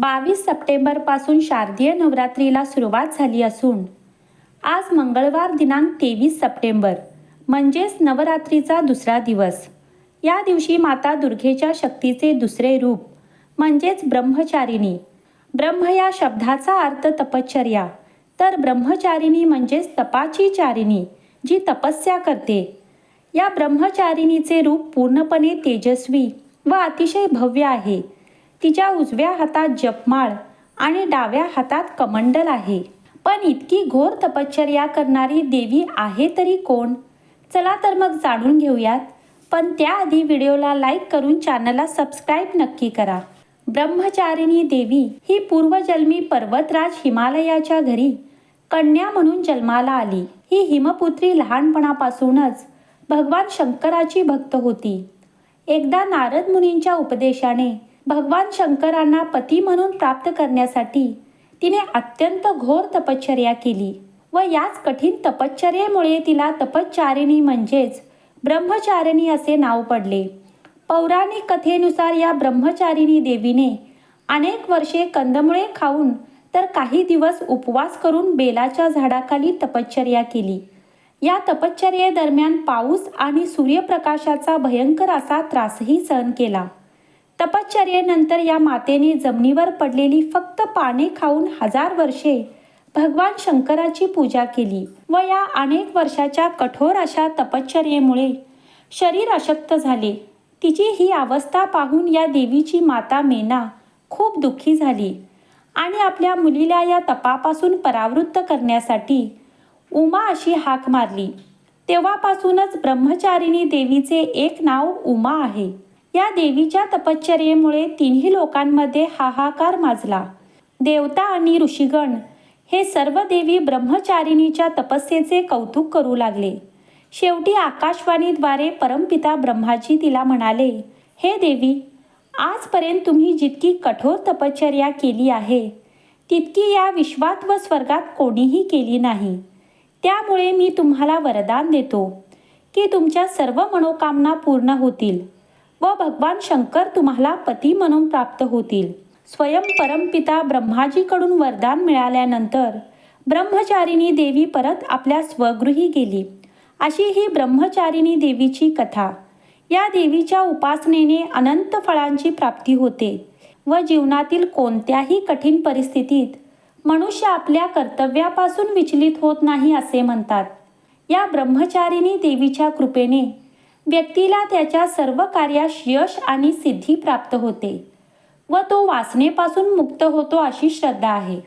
बावीस सप्टेंबरपासून शारदीय नवरात्रीला सुरुवात झाली असून आज मंगळवार दिनांक तेवीस सप्टेंबर म्हणजेच नवरात्रीचा दुसरा दिवस. या दिवशी माता दुर्गेच्या शक्तीचे दुसरे रूप म्हणजेच ब्रह्मचारिणी. ब्रह्म या शब्दाचा अर्थ तपश्चर्या. तर ब्रह्मचारिणी म्हणजेच तपाची चारिणी जी तपस्या करते. या ब्रह्मचारिणीचे रूप पूर्णपणे तेजस्वी व अतिशय भव्य आहे. तिच्या उजव्या हातात जपमाळ आणि डाव्या हातात कमंडल आहे. पण इतकी घोर तपश्चर्या करणारी देवी आहे तरी कोण? चला तर मग जाणून घेऊयात. पण त्याआधी व्हिडिओला लाईक करून चॅनलला सबस्क्राईब नक्की करा. ब्रह्मचारिणी देवी ही पूर्वजन्मी पर्वतराज हिमालयाच्या घरी कन्या म्हणून जन्माला आली. ही हिमपुत्री लहानपणापासूनच भगवान शंकराची भक्त होती. एकदा नारद मुनींच्या उपदेशाने भगवान शंकरांना पती म्हणून प्राप्त करण्यासाठी तिने अत्यंत घोर तपश्चर्या केली व याच कठीण तपश्चर्येमुळे तिला तपश्चारिणी म्हणजेच ब्रह्मचारिणी असे नाव पडले. पौराणिक कथेनुसार या ब्रह्मचारिणी देवीने अनेक वर्षे कंदमुळे खाऊन तर काही दिवस उपवास करून बेलाच्या झाडाखाली तपश्चर्या केली. या तपश्चर्येदरम्यान पाऊस आणि सूर्यप्रकाशाचा भयंकर असा त्रासही सहन केला. तपश्चर्येनंतर या मातेने जमिनीवर पडलेली फक्त पाने खाऊन हजार वर्षे भगवान शंकराची पूजा केली व या अनेक वर्षाच्या कठोर अशा तपश्चर्येमुळे शरीर अशक्त झाले. तिची ही अवस्था पाहून या देवीची माता मेना खूप दुःखी झाली आणि आपल्या मुलीला या तपापासून परावृत्त करण्यासाठी उमा अशी हाक मारली. तेव्हापासूनच ब्रह्मचारिणी देवीचे एक नाव उमा आहे. या देवीच्या तपश्चर्येमुळे तिन्ही लोकांमध्ये हाहाकार माजला. देवता आणि ऋषीगण हे सर्व देवी ब्रह्मचारिणीच्या तपस्येचे कौतुक करू लागले. शेवटी आकाशवाणीद्वारे परमपिता ब्रह्माजी तिला म्हणाले हे देवी आजपर्यंत तुम्ही जितकी कठोर तपश्चर्या केली आहे तितकी या विश्वात व स्वर्गात कोणीही केली नाही. त्यामुळे मी तुम्हाला वरदान देतो की तुमच्या सर्व मनोकामना पूर्ण होतील. व भगवान शंकर तुम्हाला पती म्हणून प्राप्त होतील. स्वयं परमपिता ब्रह्माजीकडून वरदान मिळाल्यानंतर ब्रह्मचारिणी देवी परत आपल्या स्वगृही गेली. अशी ही ब्रह्मचारिणी देवीची कथा. या देवीच्या उपासनेने अनंत फळांची प्राप्ती होते व जीवनातील कोणत्याही कठीण परिस्थितीत मनुष्य आपल्या कर्तव्यापासून विचलित होत नाही असे म्हणतात. या ब्रह्मचारिणी देवीच्या कृपेने व्यक्तीला त्याच्या सर्व कार्यास यश आणि सिद्धी प्राप्त होते व तो वासनेपासून मुक्त होतो अशी श्रद्धा आहे.